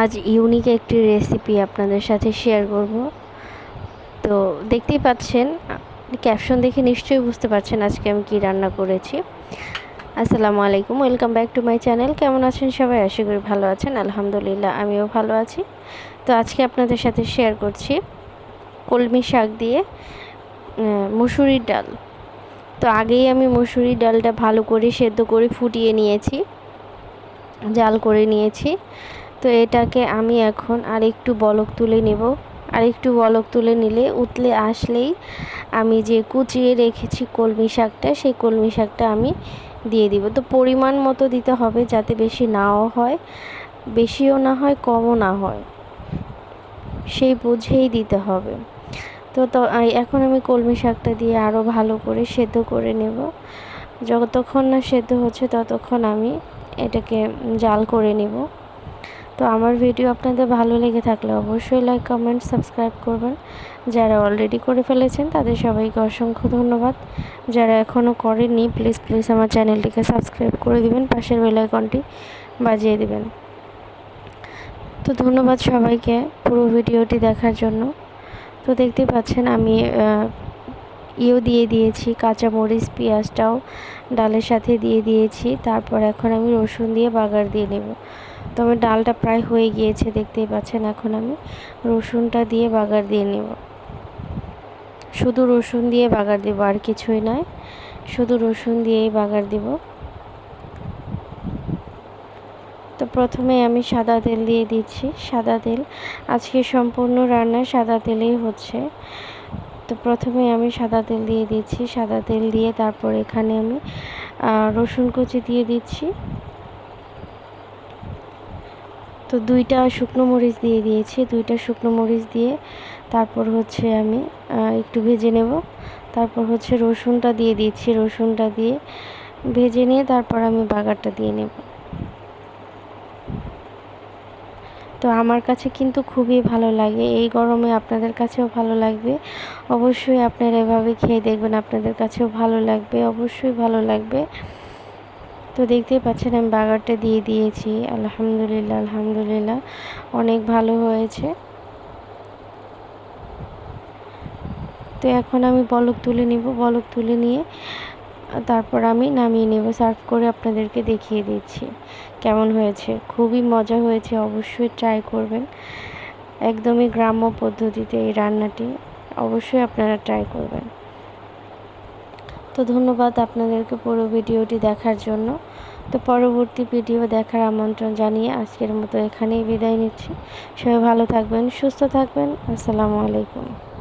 আজ ইউনিক একটি রেসিপি আপনাদের সাথে শেয়ার করব। তো দেখতেই পাচ্ছেন ক্যাপশন দেখে নিশ্চয়ই বুঝতে পারছেন আজকে আমি কি রান্না করেছি। আসসালামু আলাইকুম welcome back to my channel কেমন আছেন সবাই? আশা করি ভালো আছেন। আলহামদুলিল্লাহ, আমিও ভালো আছি। তো আজকে আপনাদের সাথে শেয়ার করছি কলমি শাক দিয়ে মুসুরির ডাল। তো আগেই আমি মুসুরির ডালটা ভালো করে সেদ্ধ করে ফুটিয়ে নিয়েছি। জাল করে নিয়েছি। তো এটাকে আমি এখন আর একটু বলক তুলে নেব। আর একটু বলক তুলে নিলে, উতলে আসলেই আমি যে কুচিয়ে রেখেছি কলমি শাকটা, সেই কলমি শাকটা আমি দিয়ে দিব। তো পরিমাণ মতো দিতে হবে যাতে বেশি নাও হয়, বেশিও না হয়, কমও না হয়। সেই বুঝেই দিতে হবে। তো তো এখন আমি কলমি শাকটা দিয়ে আরও ভালো করে সেদ্ধ করে নেব। যতক্ষণ না সেদ্ধ হচ্ছে ততক্ষণ আমি এটাকে জাল করে নেব। তো আমার ভিডিও আপনাদের ভালো লেগে থাকলে অবশ্যই লাইক কমেন্ট সাবস্ক্রাইব করবেন। যারা অলরেডি করে ফেলেছেন, তাদের সবাইকে অসংখ্য ধন্যবাদ। যারা এখনও করেনি প্লিজ প্লিজ আমার চ্যানেলটিকে সাবস্ক্রাইব করে দিবেন, পাশের বেলাইকনটি বাজিয়ে দিবেন। তো ধন্যবাদ সবাইকে পুরো ভিডিওটি দেখার জন্য। তো দেখতে পাচ্ছেন আমি ইও দিয়ে দিয়েছি, কাঁচামরিচ, পেঁয়াজটাও ডালের সাথে দিয়ে দিয়েছি, তারপর এখন আমি রসুন দিয়ে বাগার দিয়ে নেব। তো আমার ডালটা প্রায় হয়ে গিয়েছে, দেখতেই পাচ্ছেন এখন আমি। রসুনটা দিয়ে বাগার দিয়ে নেব। শুধু রসুন দিয়ে বাগার দেব, আর কিছুই নয়। শুধু রসুন দিয়েই বাগার দেব। তো প্রথমে আমি সাদা তেল দিয়ে দিচ্ছি, সাদা তেল। আজকে সম্পূর্ণ রান্না সাদা তেলেই হচ্ছে। তো প্রথমে আমি সাদা তেল দিয়ে দিচ্ছি। সাদা তেল দিয়ে তারপর এখানে আমি রসুন কুচি দিয়ে দিচ্ছি। তো দুইটা শুকনো মরিচ দিয়ে দিয়েছি। দুইটা শুকনো মরিচ দিয়ে তারপর হচ্ছে আমি একটু ভেজে নেব। তারপর হচ্ছে রসুনটা দিয়ে দিচ্ছি। রসুনটা দিয়ে ভেজে নিয়ে তারপর আমি বাগারটা দিয়ে নেব। তো আমার কাছে কিন্তু খুবই ভালো লাগে। এই গরমে আপনাদের কাছেও ভালো লাগবে। অবশ্যই আপনারা এভাবে খেয়ে দেখবেন, আপনাদের কাছেও ভালো লাগবে, অবশ্যই ভালো লাগবে। তো দেখতেই পাচ্ছেন আমি বাগারটা দিয়ে দিয়েছি। আলহামদুলিল্লাহ আলহামদুলিল্লাহ, অনেক ভালো হয়েছে। তো এখন আমি বলক তুলে নিব, বলক তুলে নিয়ে তারপর আমি নামিয়ে নেব। সার্ভ করে আপনাদেরকে দেখিয়ে দিচ্ছি। কেমন হয়েছে? খুবই মজা হয়েছে, অবশ্যই ট্রাই করবেন। একদমই গ্রাম্য পদ্ধতিতে এই রান্নাটি অবশ্যই আপনারা ট্রাই করবেন। তো ধন্যবাদ আপনাদেরকে পুরো ভিডিওটি দেখার জন্য। তো পরবর্তী ভিডিও দেখার আমন্ত্রণ জানিয়ে আজকের মতো এখানেই বিদায় নিচ্ছি। সবাই ভালো থাকবেন, সুস্থ থাকবেন। আসসালামু আলাইকুম।